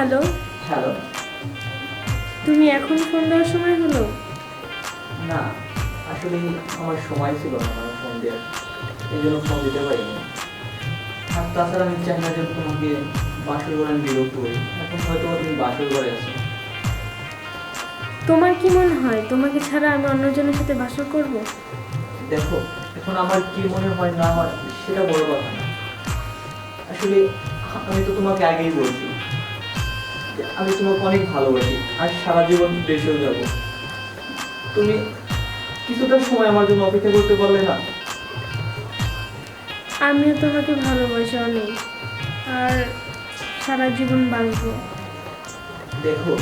Hello. Hello. তুমি এখন phone দেওয়ার সময় হলো? না আসলে আমার সময় ছিল না আমার ফোন দেওয়ার। এই জন্য ফোন দিতে পারিনি। আর তাছাড়া আমি চাই না যে তোমাকে বাসর ঘরে আমি বিরক্ত করি। এখন হয়তো তুমি বাসর ঘরে আছো। তোমার কি মনে হয় তোমাকে ছাড়া আমি অন্যজনের সাথে বাসর করব? দেখো এখন আমার কি মনে হয় না হয় সেটা বড় কথা না। আসলে আমি তো তোমাকে আগেই বলছি। আমি তোমাকে অনেক ভালোবাসি। আর সারা জীবন দেশেও যাব। তুমি কিছুটা সময় আমার জন্য অপেক্ষা করতে পারলে না? আমিও তোমাকে ভালোবাসি অনেক। আর সারা জীবন বাঁচবো। দেখো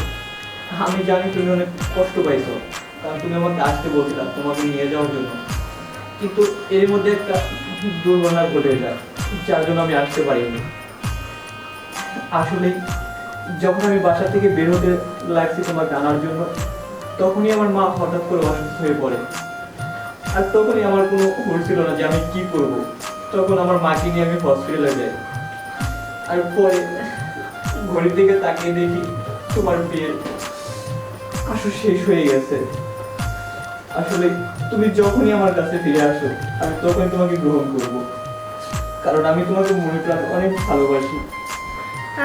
আমি জানি তুমি অনেক কষ্ট পাইছো কারণ তুমি আমাকে আসতে বলছিলা তোমাকে নিয়ে যাওয়ার জন্য। কিন্তু এর মধ্যে একটা দুর্ঘটনা ঘটে যায় যার জন্য আমি আসতে পারিনি। আসলে যখন আমি বাসা থেকে বের হতে লাগছি তোমাকে জানার জন্য, তখনই আমার মা হঠাৎ করে অসুস্থ হয়ে পড়ে। আর তখনই আমার কোনো হুড় ছিল না যে আমি কি করব। তখন আমার মাকে নিয়ে আমি হসপিটালে যাই। আর পরে ঘড়ির দিকে তাকিয়ে দেখি তোমার বিয়ের আসলে শেষ হয়ে গেছে। আসলে তুমি যখনই আমার কাছে ফিরে আসো, আমি তখনই তোমাকে গ্রহণ করব। কারণ আমি তোমাকে মনে অনেক ভালোবাসি।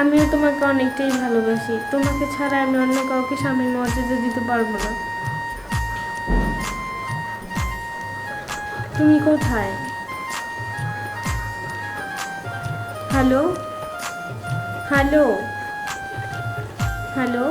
আমিও তোমাকে অনেকটাই ভালোবাসি। তোমাকে ছাড়া আমি অন্য কাউকে স্বামীর মর্যাদা দিতে পারব না। তুমি কোথায়? হ্যালো হ্যালো হ্যালো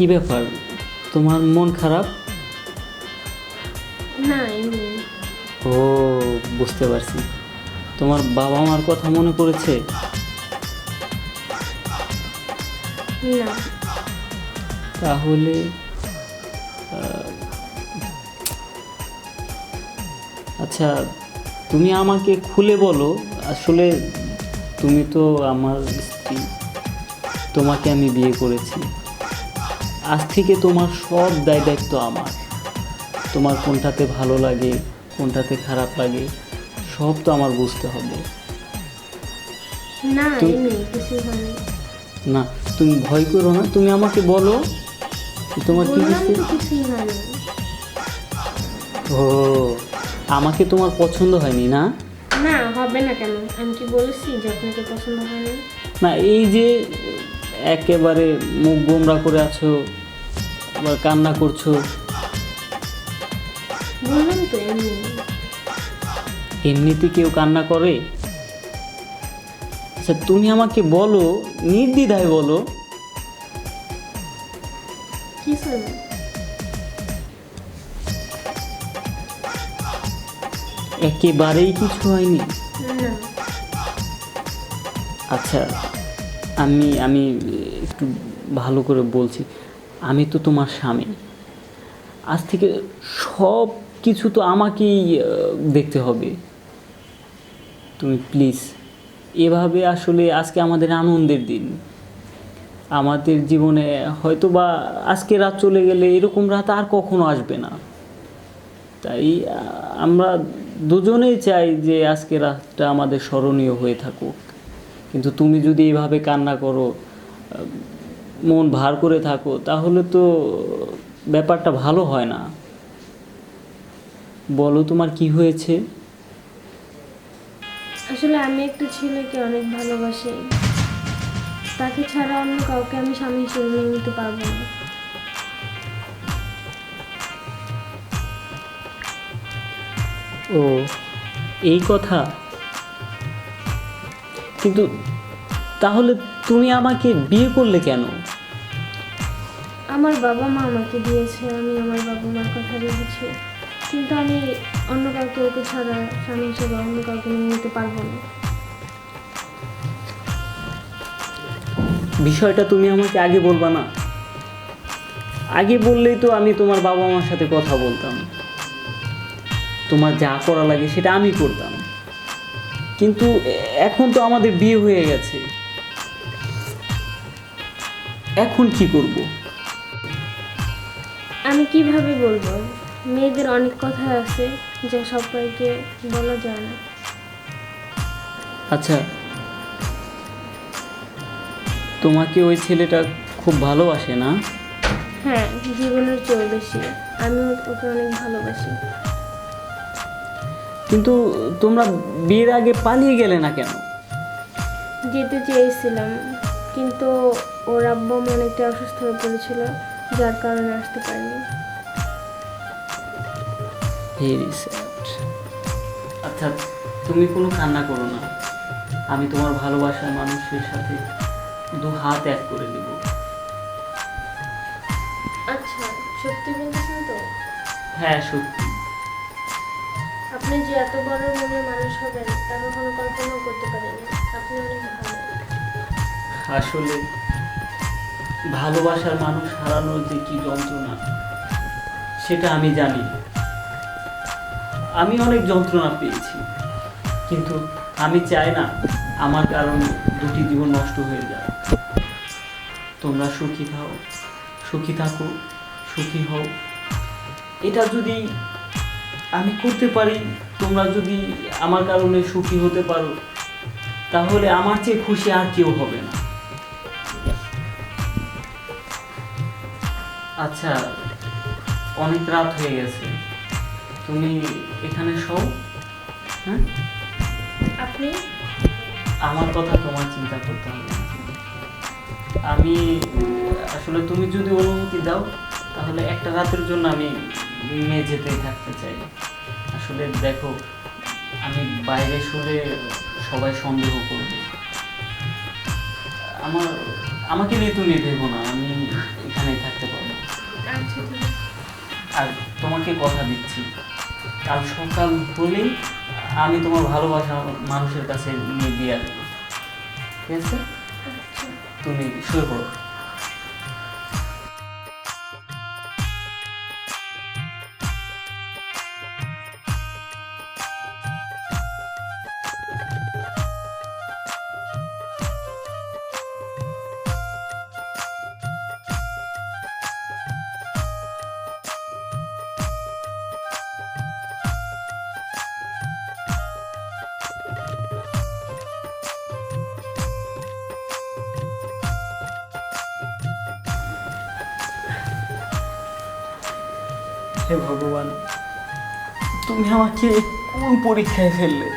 কি ব্যাপার? তোমার মন খারাপ? না এমনি। ও বুঝতে পারছি। তোমার বাবা মার কথা মনে পড়েছে? না। তাহলে আচ্ছা তুমি আমাকে খুলে বলো। আসলে তুমি তো আমার স্ত্রী। তোমাকে আমি বিয়ে করেছি। আজ থেকে তোমার সব দায় দায়িত্ব আমার। তোমার কোনটাতে ভালো লাগে কোনটাতে খারাপ লাগে সব তো আমার বুঝতে হবে। না না তুমি ভয় করো না তুমি আমাকে বলো তোমার কি ও আমাকে তোমার পছন্দ হয়নি না? না হবে না কেন? আমি কি বলেছি যে আপনাকে পছন্দ হয়নি? না এই যে একেবারে মুখ গোমরা করে আছো আবার কান্না করছ? বললাম তো এমনি। এমনিতে কেউ কান্না করে? আচ্ছা তুমি আমাকে বলো নির্দ্বিধায় বলো। কি একেবারেই কিছু হয়নি? আচ্ছা আমি আমি একটু ভালো করে বলছি। আমি তো তোমার স্বামী। আজ থেকে সব কিছু তো আমাকেই দেখতে হবে। তুমি প্লিজ এভাবে আসলে আজকে আমাদের আনন্দের দিন। আমাদের জীবনে হয়তো বা আজকে রাত চলে গেলে এরকম রাত আর কখনো আসবে না। তাই আমরা দুজনেই চাই যে আজকে রাতটা আমাদের স্মরণীয় হয়ে থাকুক। কিন্তু তুমি যদি এইভাবে কান্না করো মন ভার করে থাকো তাহলে তো ব্যাপারটা ভালো হয় না। বলো তোমার কি হয়েছে? আসলে আমি একটা ছেলেকে অনেক ভালোবাসি। তাকে ছাড়া অন্য কাউকে আমি স্বামী হিসেবে মেনে নিতে পারব না। ও এই কথা? কিন্তু তাহলে তুমি আমাকে বিয়ে করলে কেন? আমার বাবা মা আমাকে দিয়েছে, আমি আমার বাবা মার কথা ভেবেছি। কিন্তু আমি অন্য কাউকে ওকে ছাড়া স্বামী হিসেবে অন্য কাউকে মেনে নিতে পারব না। বিষয়টা তুমি আমাকে আগে বলবা না। আগে বললেই তো আমি তোমার বাবা মার সাথে কথা বলতাম। তোমার যা করা লাগে সেটা আমি করতাম। কিন্তু এখন তো আমাদের বিয়ে হয়ে গেছে। এখন কি করব? আমি কীভাবে বলব? মেয়েদের অনেক কথা আছে যা সবাইকে বলা যায় না। আচ্ছা তোমাকে ওই ছেলেটা খুব ভালোবাসে না? হ্যাঁ জীবনের চেয়েও বেশি। আমি ওকে অনেক ভালোবাসি। কিন্তু তোমরা বিয়ের আগে পালিয়ে গেলে না কেন? যেতে চেয়েছিলাম কিন্তু ওর আব্বা মনে একটা অসুস্থ হয়ে পড়েছিল। যার কারণে আসতে পারিনি। আচ্ছা তুমি কোনো কান্না করো না। আমি তোমার ভালোবাসার মানুষের সাথে দু হাত এক করে দেব আচ্ছা সত্যি বলতেছেন তো? হ্যাঁ সত্যি। আপনি যে এত বড় মনের মানুষ হবেন তা কখনো কল্পনাও করতে পারেনি আপনি অনেক ভালো। আসলে ভালোবাসার মানুষ হারানোর যে কি যন্ত্রণা, সেটা আমি জানি। আমি অনেক যন্ত্রণা পেয়েছি, কিন্তু আমি চাই না আমার কারণে দুটি জীবন নষ্ট হয়ে যায় তোমরা সুখী থাও, সুখী থাকো, সুখী হও। এটা যদি আমি করতে পারি, তোমরা যদি আমার কারণে সুখী হতে পারো, তাহলে আমার চেয়ে খুশি আর কেউ হবে না। আচ্ছা অনেক রাত হয়ে গেছে। তুমি এখানে শো হ্যাঁ? আপনি? আমার কথা তোমার চিন্তা করতে হবে আমি আসলে তুমি যদি অনুমতি দাও তাহলে একটা রাতের জন্য আমি মেঝেতেই থাকতে চাই। আসলে দেখো আমি বাইরে শুলে সবাই সন্দেহ করবে। আমার আমাকে নিয়ে তুমি ভেবো না আমি এখানেই থাকতে আর তোমাকে কথা দিচ্ছি। কাল সকাল হলেই আমি তোমার ভালোবাসা মানুষের কাছে নিয়ে দিয়ে আসব ঠিক আছে? আচ্ছা। তুমি শুরু পড়ো। হে ভগবান তুমি আমাকে কোন পরীক্ষায় ফেললে?